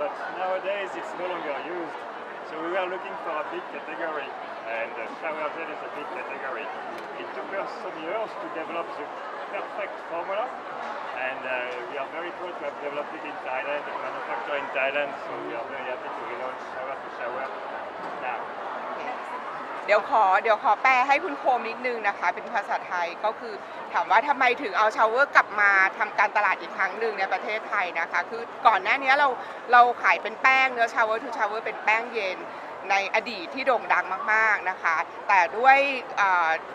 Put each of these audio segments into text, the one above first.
but nowadays it's no longer used. So we were looking for a big category, and uh, shower gel is a big category. It took us some years to develop the perfect formula, and uh, we are very proud to have developed it in Thailand and manufactured in Thailand. So we are very happy to relaunch shower to shower now. เดี๋ยวขอเดี๋ยวขอแปลให้คุณโคมนิดนึงนะคะ เป็นภาษาไทยก็คือถามว่าทำไมถึงเอาชาวเวอร์กลับมาทำการตลาดอีกครั้งหนึ่งในประเทศไทยนะคะ คือก่อนหน้านี้เราเราขายเป็นแป้งเนื้อชาวเวอร์ทูชาวเวอร์เป็นแป้งเย็นในอดีตที่โด่งดังมาก ๆนะคะ แต่ด้วย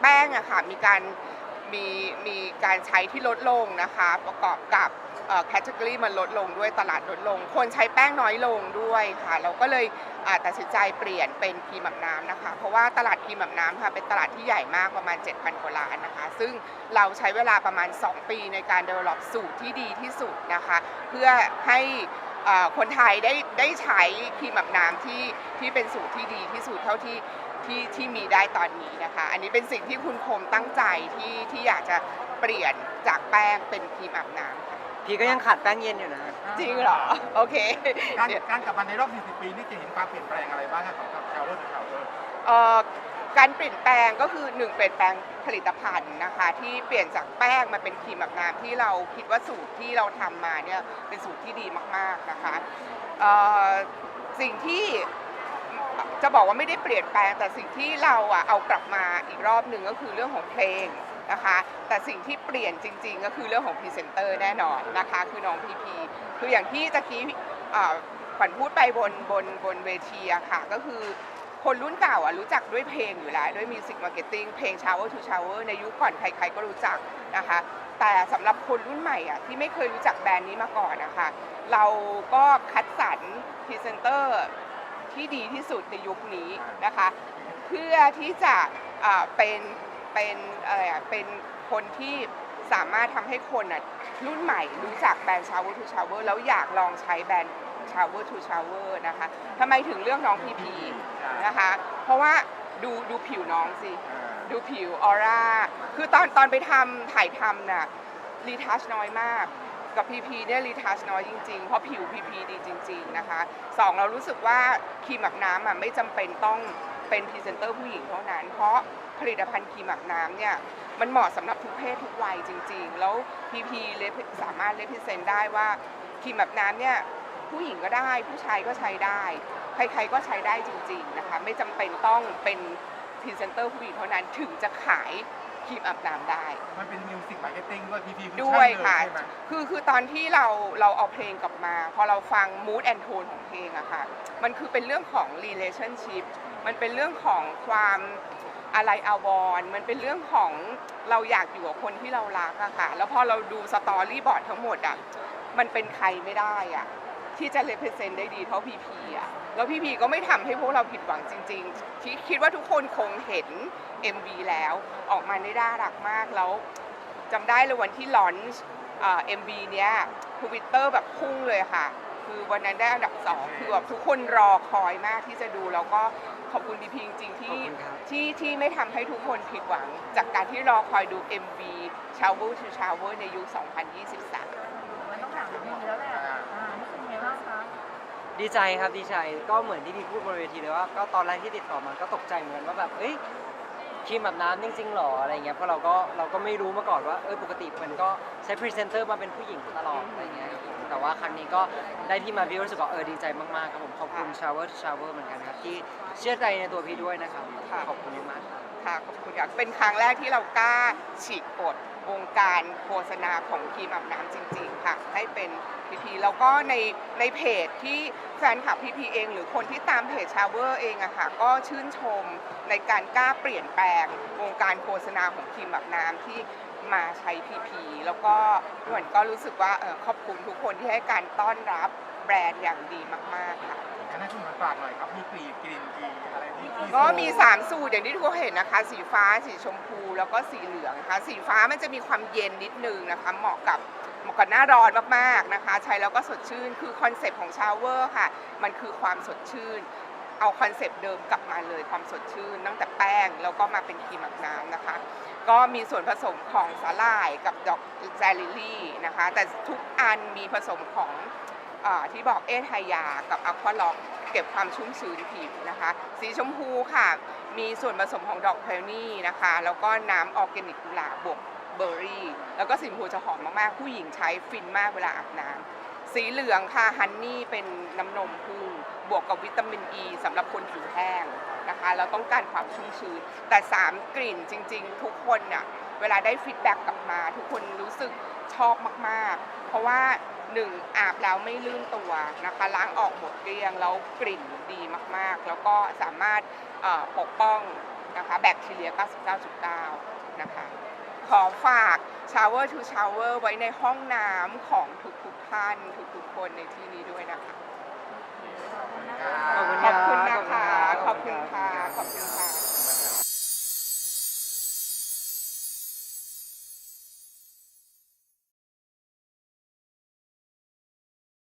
แป้งอะค่ะมีการมีมีการใช้ที่ลดลงนะคะ ประกอบกับ แคตตากรีมันลดลงด้วยตลาดลดลง คนใช้แป้งน้อยลงด้วยค่ะ เราก็เลยตัดสินใจเปลี่ยนเป็นครีมแบบน้ำนะคะ เพราะว่าตลาดครีมแบบน้ำค่ะเป็นตลาดที่ใหญ่มากประมาณ 7,000กว่าล้านนะคะ ซึ่งเราใช้เวลาประมาณ 2 ปีในการ develop สูตรที่ดีที่สุดนะคะ เพื่อให้คนไทยได้ได้ใช้ครีมแบบน้ำที่ที่เป็นสูตรที่ดีที่สุดเท่าที่ที่ที่มีได้ตอนนี้นะคะ อันนี้เป็นสิ่งที่คุณคมตั้งใจที่ที่อยากจะเปลี่ยนจากแป้งเป็นครีมอาบน้ำค่ะ พี่ก็ยังขาดแป้งเย็นอยู่นะ จริงเหรอ โอเคการเดี๋ยวการกลับมาในรอบ 40 ปีนี่จะเห็นความเปลี่ยนแปลงอะไรบ้างครับของชาวเวอร์ชาวเวอร์เอ่อการเปลี่ยนแปลงก็คือหนึ่งเปลี่ยนแปลงผลิตภัณฑ์นะคะ ที่เปลี่ยนจากแป้งมาเป็นครีมแบบน้ำที่เราคิดว่าสูตรที่เราทำมาเนี่ยเป็นสูตรที่ดีมากๆนะคะเอ่อสิ่งที่จะบอกว่าไม่ได้เปลี่ยนแปลงแต่สิ่งที่เราอะเอากลับมาอีกรอบหนึ่งก็คือเรื่องของเพลง นะคะ แต่สิ่งที่เปลี่ยนจริง ๆ ก็คือเรื่องของพรีเซนเตอร์แน่นอนนะคะ คือน้องพีพีคืออย่างที่ตะกี้ขวัญพูดไปบนบนบนเวทีอะค่ะ ก็คือคนรุ่นเก่าอะรู้จักด้วยเพลงอยู่แล้ว ด้วยมิวสิกมาร์เก็ตติ้งเพลง Shower to Shower ในยุคก่อนใครๆก็รู้จักนะคะ แต่สำหรับคนรุ่นใหม่อะที่ไม่เคยรู้จักแบรนด์นี้มาก่อนนะคะเราก็คัดสรรพรีเซนเตอร์ที่ดีที่สุดในยุคนี้นะคะ เพื่อที่จะเป็น เป็นอะไรอะเป็นคนที่สามารถทำให้คนอะรุ่นใหม่รู้จักแบรนด์ Shower to Shower แล้วอยากลองใช้แบรนด์ Shower to Shower นะคะทำไมถึงเลือกน้องพีพีนะคะ เพราะว่าดูดูผิวน้องสิ ดูผิวออร่า คือตอนตอนไปทำถ่ายทำน่ะรีทัชน้อยมาก กับพีพีเนี่ยรีทัชน้อยจริงๆ เพราะผิวพีพีดีจริง ๆนะคะสองเรารู้สึกว่าครีมแบบน้ำอะไม่จำเป็นต้องเป็นพรีเซนเตอร์ผู้หญิงเท่านั้น เพราะ ผลิตภัณฑ์ครีมแบบน้ำเนี่ยมันเหมาะสำหรับทุกเพศทุกวัยจริง ๆ แล้วพีพีสามารถเลพิเซนได้ว่าครีมแบบน้ำเนี่ยผู้หญิงก็ได้ผู้ชายก็ใช้ได้ ใครๆก็ใช้ได้จริง ๆนะคะ ไม่จำเป็นต้องเป็นพรีเซนเตอร์ผู้หญิงเท่านั้นถึงจะขายครีมอาบน้ำได้ มันเป็นมิวสิกมาร์เก็ตติ้งด้วยพีพีด้วยค่ะใช่ไหมคือคือตอนที่เราเราเอาเพลงกลับมา พอเราฟัง mood and tone ของเพลงอะค่ะ มันคือเป็นเรื่องของ relationship มันเป็นเรื่องของความ อะไรอาวรณ์มันเป็นเรื่องของเราอยากอยู่กับคนที่เรารักอะค่ะ แล้วพอเราดูสตอรี่บอร์ดทั้งหมดอะมันเป็นใครไม่ได้อะที่จะ represent ได้ดีเท่าพีพีอะแล้วพีพีก็ไม่ทำให้พวกเราผิดหวังจริงๆที่คิดว่าทุกคนคงเห็น MV แล้ว ออกมาได้น่ารักมากแล้วจำได้เลยวันที่ลอนช์เอ็มบีเนี้ยทวิตเตอร์แบบพุ่งเลยค่ะ คือวันนั้นได้อันดับสองคือแบบทุกคนรอคอยมากที่จะดูแล้วก็ ขอบคุณพีพีจริงๆที่ขอบคุณครับ ที่ที่ไม่ทำให้ทุกคนผิดหวัง จากการที่รอคอยดู MV Shower to Shower ในยุค 2023 มันต้องถามพีพีแล้วแหละอ่านี่เป็นไงบ้างคะดีใจครับดีใจก็เหมือนที่พี่พูดบนเวทีเลยว่าก็ตอนแรกที่ติดต่อมาก็ตกใจเหมือนกันว่าแบบเอ้ย ครีมแบบน้ำจริงๆหรออะไรเงี้ยเพราะเราก็เราก็ไม่รู้มาก่อนว่าเออปกติมันก็ใช้พรีเซนเตอร์มาเป็นผู้หญิงตลอดอะไรเงี้ยครับผมแต่ว่าครั้งนี้ก็ได้พี่มาพี่รู้สึกว่าเออดีใจมากๆครับผมขอบคุณชาวเวอร์ชาวเวอร์เหมือนกันครับที่เชื่อใจในตัวพี่ด้วยนะครับค่ะขอบคุณมากๆครับ ค่ะขอบคุณค่ะเป็นครั้งแรกที่เรากล้าฉีกกฎวงการโฆษณาของครีมอาบน้ำจริง ๆ ค่ะ ให้เป็นพีพีแล้วก็ในในเพจที่แฟนคลับพีพีเอง หรือคนที่ตามเพจชาวเวอร์เองอะค่ะก็ชื่นชมในการกล้าเปลี่ยนแปลงวงการโฆษณาของครีมอาบน้ำที่มาใช้พีพีแล้วก็หมือนก็รู้สึกว่าออขอบคุณทุกคนที่ให้การต้อนรับแบรนด์อย่างดีมาก ๆ ค่ะันให้คุณหมอฝากหน่อยครับมีกรีบกรีนกีอะไรที่ที่ก็มี 3 สูตรอย่างที่ทุกคนเห็นนะคะ สีฟ้าสีชมพูแล้วก็สีเหลืองนะคะสีฟ้ามันจะมีความเย็นนิดนึงนะคะเหมาะกับเหมาะกับหน้าร้อนมากๆนะคะ ใช้แล้วก็สดชื่นคือคอนเซปต์ของชาวเวอร์ค่ะ มันคือความสดชื่น เอาคอนเซปต์เดิมกลับมาเลยความสดชื่น ตั้งแต่แป้งแล้วก็มาเป็นครีมอาบน้ำนะคะ ก็มีส่วนผสมของสาหร่ายกับดอกแซลิลลี่นะคะ แต่ทุกอันมีผสมของ ที่บอกเอทายากับอะควาล็อกเก็บความชุ่มชื้นผิวนะคะ สีชมพูค่ะ มีส่วนผสมของดอกเพลนี่นะคะ แล้วก็น้ำออร์แกนิกกุหลาบบวกเบอร์รี่ แล้วก็สีชมพูจะหอมมากๆ ผู้หญิงใช้ฟินมากเวลาอาบน้ำสีเหลืองค่ะฮันนี่เป็นน้ำนมพึ่งบวกกับวิตามินอ e ีสำหรับคนผิวแห้งนะคะเราต้องการความชุ่มชื้น แต่ 3 กลิ่นจริง ๆ ทุกคนเนี่ยเวลาได้ฟีดแบ็กกลับมา ทุกคนรู้สึกชอบมาก ๆ เพราะว่า 1อาบแล้วไม่ลื่นตัวนะคะล้างออกหมดเกลี้ยงแล้วกลิ่นดีมากๆ แล้วก็สามารถเอ่อปกป้องนะคะแบคทีเรีย 99.9 นะคะ ขอฝาก Shower to Shower ไว้ในห้องน้ำของทุกๆท่าน ทุกๆคนในที่นี้ด้วยนะคะ ขอบคุณขอบคุณรันะคะ